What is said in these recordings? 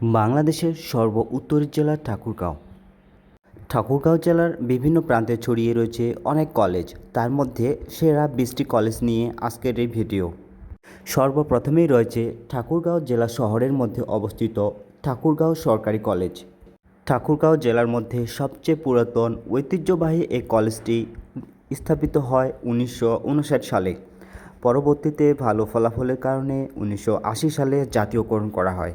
বাংলাদেশের সর্ব উত্তরের জেলা ঠাকুরগাঁও। ঠাকুরগাঁও জেলার বিভিন্ন প্রান্তে ছড়িয়ে রয়েছে অনেক কলেজ তার মধ্যে সেরা বিশটি কলেজ নিয়ে আজকের এই ভিডিও সর্বপ্রথমেই রয়েছে ঠাকুরগাঁও জেলা শহরের মধ্যে অবস্থিত ঠাকুরগাঁও সরকারি কলেজ ঠাকুরগাঁও জেলার মধ্যে সবচেয়ে পুরাতন, ঐতিহ্যবাহী এই কলেজটি স্থাপিত হয় উনিশশো উনষাট সালে। পরবর্তীতে ভালো ফলাফলের কারণে উনিশশো আশি সালে জাতীয়করণ করা হয়।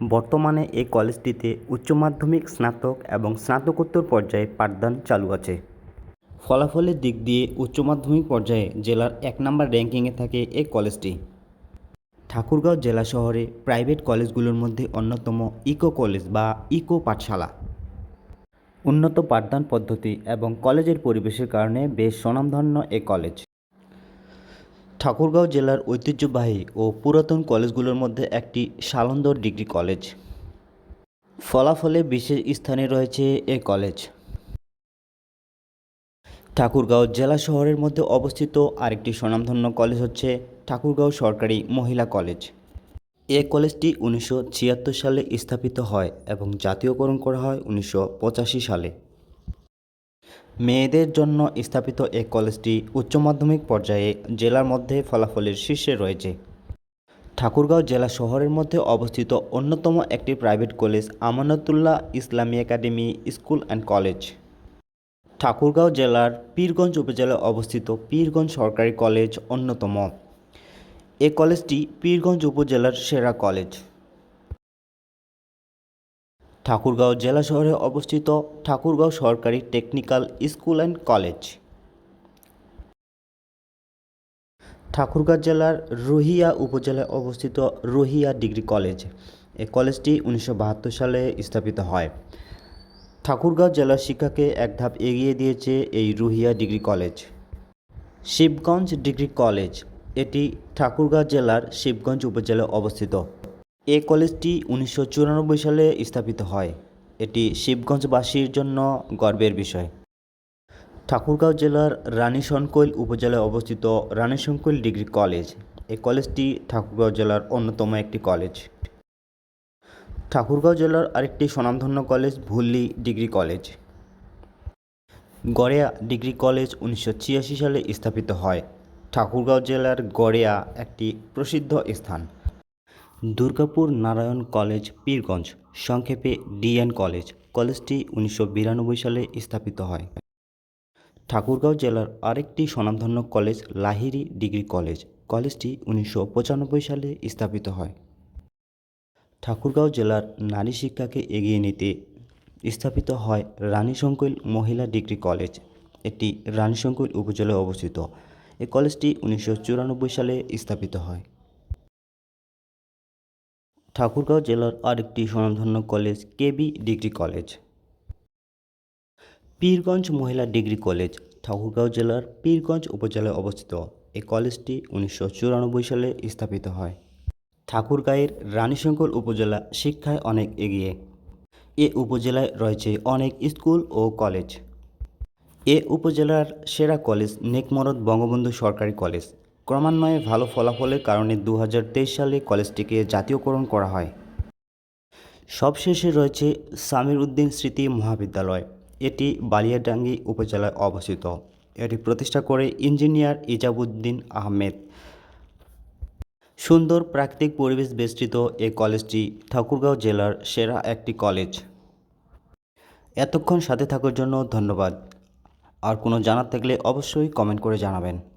বর্তমানে এই কলেজটিতে উচ্চ মাধ্যমিক, স্নাতক এবং স্নাতকোত্তর পর্যায়ে পাঠদান চালু আছে। ফলাফলের দিক দিয়ে উচ্চ মাধ্যমিক পর্যায়ে জেলার এক নম্বর র্যাঙ্কিংয়ে থাকে এই কলেজটি। ঠাকুরগাঁও জেলা শহরে প্রাইভেট কলেজগুলোর মধ্যে অন্যতম ইকো কলেজ বা ইকো পাঠশালা। উন্নত পাঠদান পদ্ধতি এবং কলেজের পরিবেশের কারণে বেশ স্বনামধন্য এ কলেজ। ঠাকুরগাঁও জেলার ঐতিহ্যবাহী ও পুরাতন কলেজগুলোর মধ্যে একটি সালন্দর ডিগ্রি কলেজ। ফলাফলে বিশেষ স্থানে রয়েছে এ কলেজ। ঠাকুরগাঁও জেলা শহরের মধ্যে অবস্থিত আরেকটি স্বনামধন্য কলেজ হচ্ছে ঠাকুরগাঁও সরকারি মহিলা কলেজ। এ কলেজটি উনিশশো ছিয়াত্তর সালে স্থাপিত হয় এবং জাতীয়করণ করা হয় উনিশশো পঁচাশি সালে। মেয়েদের জন্য স্থাপিত এ কলেজটি উচ্চ মাধ্যমিক পর্যায়ে জেলার মধ্যে ফলাফলের শীর্ষে রয়েছে। ঠাকুরগাঁও জেলা শহরের মধ্যে অবস্থিত অন্যতম একটি private college Amanatullah Islami academy school and college. Thakurgaon জেলার পীরগঞ্জ উপজেলায় অবস্থিত পীরগঞ্জ সরকারি কলেজ অন্যতম। এ কলেজটি পীরগঞ্জ উপজেলার সেরা কলেজ। ঠাকুরগাঁও জেলা শহরে অবস্থিত ঠাকুরগাঁও সরকারি technical school and college. Thakurgaon জেলার রোহিয়া উপজেলায় অবস্থিত রোহিয়া ডিগ্রি কলেজ। এই কলেজটি উনিশশো বাহাত্তর সালে স্থাপিত হয়। ঠাকুরগাঁও জেলার শিক্ষাকে এক ধাপ এগিয়ে দিয়েছে এই Ruhia degree college. Shibganj degree college, এটি ঠাকুরগাঁও জেলার শিবগঞ্জ উপজেলায় অবস্থিত। এ কলেজটি উনিশশো চুরানব্বই সালে স্থাপিত হয়। এটি শিবগঞ্জবাসীর জন্য গর্বের বিষয়। ঠাকুরগাঁও জেলার রানীশনকৈল উপজেলায় অবস্থিত রানীশনকৈল ডিগ্রি কলেজ। এই কলেজটি ঠাকুরগাঁও জেলার অন্যতম একটি কলেজ। ঠাকুরগাঁও জেলার আরেকটি স্বনামধন্য college Bhulli degree college. Gareya degree college উনিশশো ছিয়াশি সালে স্থাপিত হয়। ঠাকুরগাঁও জেলার গড়েয়া একটি প্রসিদ্ধ স্থান। দুর্গাপুর নারায়ণ কলেজ, পীরগঞ্জ, সংক্ষেপে ডিএন কলেজ, কলেজটি উনিশশো বিরানব্বই সালে স্থাপিত হয়। ঠাকুরগাঁও জেলার আরেকটি স্বনামধন্য কলেজ লাহিড়ী ডিগ্রি কলেজ, কলেজটি উনিশশো পঁচানব্বই সালে স্থাপিত হয়। ঠাকুরগাঁও জেলার নারী শিক্ষাকে এগিয়ে নিতে স্থাপিত হয় রানীশঙ্কৈল মহিলা ডিগ্রি কলেজ এটি রানীশঙ্কৈল উপজেলায় অবস্থিত। এই কলেজটি উনিশশো চুরানব্বই সালে স্থাপিত হয়। ঠাকুরগাঁও জেলার আরেকটি স্বনামধন্য college, KB degree college. Pirganj মহিলা ডিগ্রি কলেজ, ঠাকুরগাঁও জেলার পীরগঞ্জ উপজেলায় অবস্থিত। এই কলেজটি উনিশশো চুরানব্বই সালে স্থাপিত হয়। ঠাকুরগাঁয়ের রানীশঙ্কর উপজেলা শিক্ষায় অনেক এগিয়ে। এ উপজেলায় রয়েছে অনেক স্কুল ও কলেজ। এ উপজেলার সেরা কলেজ নেকমরদ বঙ্গবন্ধু সরকারি কলেজ। ক্রমান্বয়ে ভালো ফলাফলের কারণে দু হাজার তেইশ সালে কলেজটিকে জাতীয়করণ করা হয়। সবশেষে রয়েছে সামির উদ্দিন স্মৃতি মহাবিদ্যালয়। এটি বালিয়াডাঙ্গি উপজেলায় অবস্থিত। এটি প্রতিষ্ঠা করে ইঞ্জিনিয়ার ইজাবুদ্দিন আহমেদ। সুন্দর প্রাকৃতিক পরিবেশ বেষ্টিত এই কলেজটি ঠাকুরগাঁও জেলার সেরা একটি কলেজ। এতক্ষণ সাথে থাকার জন্য ধন্যবাদ। আর কোনো জানার থাকলে অবশ্যই কমেন্ট করে জানাবেন।